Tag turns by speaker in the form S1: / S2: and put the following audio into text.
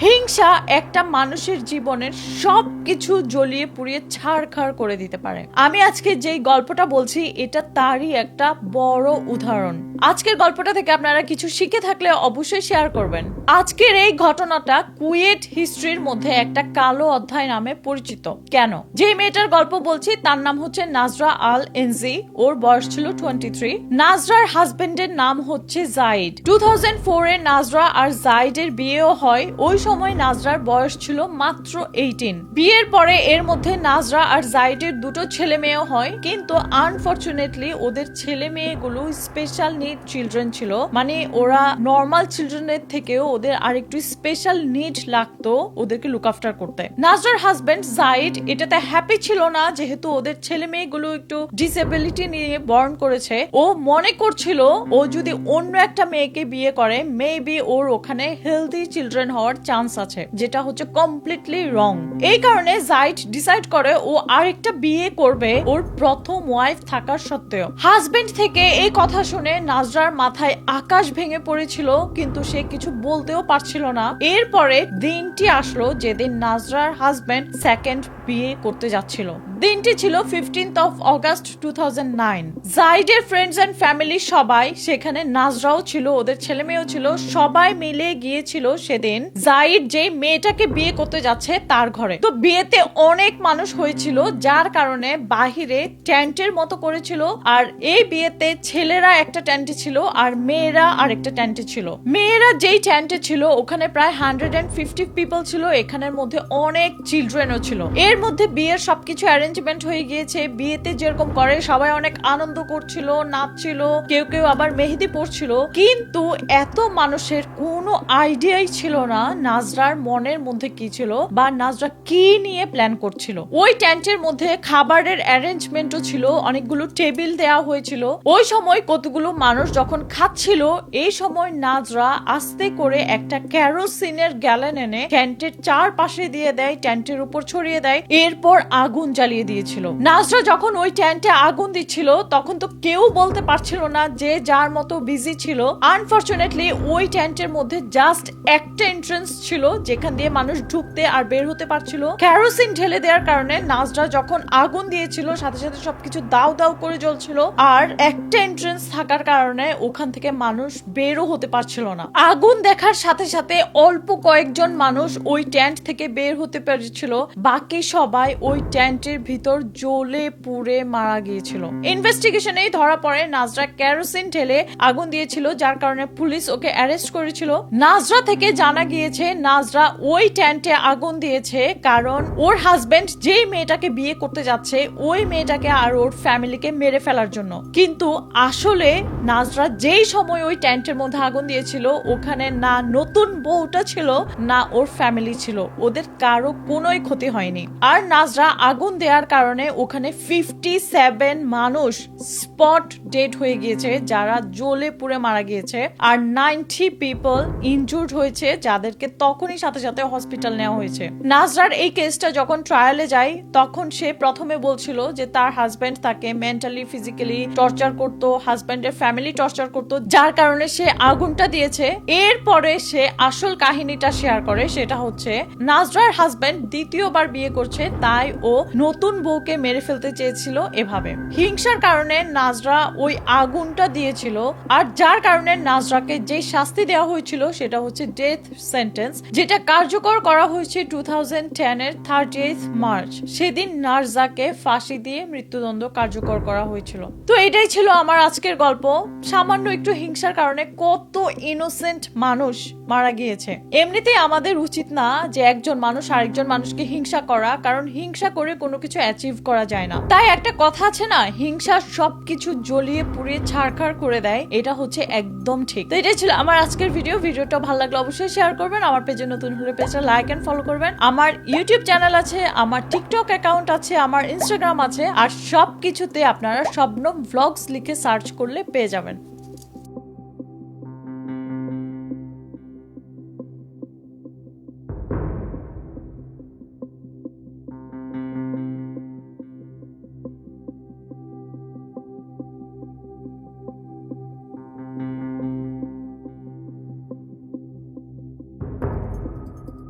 S1: হিংসা একটা মানুষের জীবনের সব কিছু জ্বলিয়ে পুড়িয়ে ছাড়খাড় করে দিতে পারে। আমি আজকে যেই গল্পটা বলছি, এটা তারই একটা বড় উদাহরণ। আজকের গল্পটা থেকে আপনারা কিছু শিখে থাকলে অবশ্যই শেয়ার করবেন। আজকের এই ঘটনাটা কুয়েট হিস্ট্রির মধ্যে একটা কালো অধ্যায় নামে পরিচিত। কেন? যে মেয়েটার গল্প বলছি, তার নাম হচ্ছে নাজরা আল এনজি ওর বয়স ছিল টোয়েন্টি থ্রি নাজরার হাজবেন্ডের নাম হচ্ছে জাইড টু থাউজেন্ড ফোরে নাজরা আর জাইডের বিয়েও হয়, ওই সময় নাজরার বয়স ছিল মাত্র এইটিন বিয়ের পরে এর মধ্যে নাজরা আর জাইডের দুটো ছেলে মেয়েও হয়, কিন্তু আনফরচুনেটলি ওদের ছেলে মেয়েগুলো স্পেশাল নিড চিলড্রেন ছিল। মানে ওরা নর্মাল চিলড্রেনের থেকেও ওদের আরেকটু স্পেশাল নিড লাগতো ওদেরকে লুক আফটার করতে। নাজরার হাজবেন্ড জাইড এটাতে হ্যাপি ছিল না, যেহেতু ওদের ছেলে মেয়েগুলো একটু ডিসেবিলিটি নিয়ে বর্ন করেছে। ও মনে করছিল ও যদি অন্য একটা মেয়েকে বিয়ে করে মেবি ওর ওখানে হেলদি চিলড্রেন হওয়ার চান্স আছে, যেটা হচ্ছে কমপ্লিটলি রং এই কারণে জাইট ডিসাইড করে ও আরেকটা বিয়ে করবে ওর প্রথম ওয়াইফ থাকার সত্ত্বেও। হাজবেন্ড থেকে এই কথা শুনে নাজরার মাথায় আকাশ ভেঙে পড়েছিল, কিন্তু সে কিছু বলতেও পারছিল না। এরপরে দিনটি আসলো যেদিন নাজরার হাজবেন্ড সেকেন্ড বিয়ে করতে যাচ্ছিল। দিনটি ছিল fifteenth of August two thousand nine জাইডের friends and family সবাই সেখানে নাজরাও ছিল, ওদের ছেলে মেয়েও ছিল, সবাই মিলে গিয়েছিল সেদিন। জাইড যে মেয়েটাকে বিয়ে করতে যাচ্ছে তার ঘরে। তো বিয়েতে অনেক মানুষ হয়েছিল, যার কারণে বাহিরে টেন্টের মতো করেছিল, আর এই বিয়েতে ছেলেরা একটা টেন্টে ছিল আর মেয়েরা আরেকটা টেন্টে ছিল। মেয়েরা যেই টেন্টে ছিল, ওখানে প্রায় হান্ড্রেড অ্যান্ড ফিফটি পিপল ছিল, এখানের মধ্যে অনেক চিলড্রেনও ছিল। এর মধ্যে বিয়ের সবকিছু অ্যারেঞ্জমেন্ট হয়ে গিয়েছে। বিয়েতে যেরকম করে, সবাই অনেক আনন্দ করছিল, নাচছিল, কেউ কেউ আবার মেহেদি পড়ছিল কিন্তু এত মানুষের কোনো আইডিয়াই ছিল না নাজরার মনের মধ্যে কি ছিল বা নাজরা কি নিয়ে প্ল্যান করছিল। ওই টেন্টের মধ্যে খাবারের অ্যারেঞ্জমেন্টও ছিল, অনেকগুলো টেবিল দেওয়া হয়েছিল। ওই সময় কতগুলো মানুষ যখন খাচ্ছিল, এই সময় নাজরা আস্তে করে একটা ক্যারোসিনের গ্যালেন এনে টেন্টের চারপাশে দিয়ে দেয় টেন্টের উপর ছড়িয়ে দেয়। এরপর আগুন জ্বালিয়ে দিয়েছিল। নাজরা যখন ওই টেন্টে আগুন দিচ্ছিল, তখন তো কেউ বলতে পারছিল না যে যার মতো বিজি ছিল। আনফরচুনেটলি ওই টেন্টের মধ্যে জাস্ট একটা এন্ট্রেন্স ছিল, যেখান দিয়ে মানুষ ঢুকতে আর বের হতে পারছিল। ক্যারোসিন ঢেলে দেওয়ার কারণে নাজরা যখন আগুন দিয়েছিল, সাথে সাথে সবকিছু দাউ দাউ করে জ্বলছিল। আর একটা এন্ট্রেন্স থাকার কারণে ওখান থেকে মানুষ বেরও হতে পারছিল না। আগুন দেখার সাথে সাথে অল্প কয়েকজন মানুষ ওই ট্যান্ট থেকে বের হতে পেরেছিল। বাকি সবাই ওই টেন্টের ভিতর জ্বলে পুড়ে মারা গিয়েছিল। ইনভেস্টিগেশনেই ধরা পড়ে নাজরা ক্যারোসিন ঢেলে আগুন দিয়েছিল, যার কারণে পুলিশ ওকে অ্যারেস্ট করেছিল। নাজরা থেকে জানা গিয়েছে, নাজরা ওই টেন্টে আগুন দিয়েছে, কারণ ওর হাজবেন্ড যেই মেয়েটাকে বিয়ে করতে যাচ্ছে, ওই মেয়েটাকে আর ওর ফ্যামিলিকে মেরে ফেলার জন্য। কিন্তু আসলে নাজরা যেই সময় ওই টেন্টের মধ্যে আগুন দিয়েছিল, ওখানে না নতুন বউটা ছিল, না ওর ফ্যামিলি ছিল। ওদের কারও কোনোই ক্ষতি হয়নি। আর নাজরা আগুন দেওয়ার কারণে ওখানে ফিফটি সেভেন মানুষ স্পট ডেড হয়ে গিয়েছে, যারা জ্বলে পুড়ে মারা গিয়েছে। আর নাইনটি পিপল ইনজুর্ড হয়েছে, যাদেরকে তখনই সাথে সাথে হসপিটাল নেওয়া হয়েছে। নাজরার এই কেসটা যখন ট্রায়ালে যায়, তখন সে প্রথমে বলছিল যে তার হাজবেন্ড তাকে মেন্টালি ফিজিক্যালি টর্চার করত হাজবেন্ডের ফ্যামিলি টর্চার করত, যার কারণে সে আগুনটা দিয়েছে। এরপরে সে আসল কাহিনীটা শেয়ার করে, সেটা হচ্ছে, নাজরার হাজবেন্ড দ্বিতীয়বার বিয়ে করছে, তাই ও নতুন বউকে মেরে ফেলতে চেয়েছিল এভাবে। হিংসার কারণে নাজরা ওই আগুনটা দিয়েছিল, আর যার কারণে নাজরাকে যে শাস্তি দেওয়া হয়েছিল সেটা হচ্ছে ডেথ সেন্টেন্স যেটা কার্যকর করা হয়েছে টু থাউজেন্ড টেন এর থার্টি মার্চ সেদিন নার্জাকে ফাঁসি দিয়ে মৃত্যুদণ্ড কার্যকর করা হয়েছিল। তো এটাই ছিল আমার আজকের গল্প। সামান্য একটু হিংসার কারণে কত ইনোসেন্ট মানুষ মারা গিয়েছে। এমনিতেই আমাদের উচিত না যে একজন মানুষ আরেকজন মানুষকে হিংসা করা, কারণ হিংসা করে কোনো কিছু অ্যাচিভ করা যায় না। তাই একটা কথা আছে না, হিংসা সবকিছু জ্বলিয়ে পুড়িয়ে ছাড়খাড় করে দেয়, এটা হচ্ছে একদম ঠিক। তো এটাই ছিল আমার আজকের ভিডিও ভিডিওটা ভালো লাগলে অবশ্যই শেয়ার করবেন, আমার পেজে নতুন হলে পেজটা লাইক এন্ড ফলো করবেন। আমার ইউটিউব চ্যানেল আছে, আমার টিকটক অ্যাকাউন্ট আছে, আমার ইনস্টাগ্রাম আছে, আর সব কিছুতে আপনারা স্বপ্নম ভ্লগস লিখে সার্চ করলে পেয়ে যাবেন।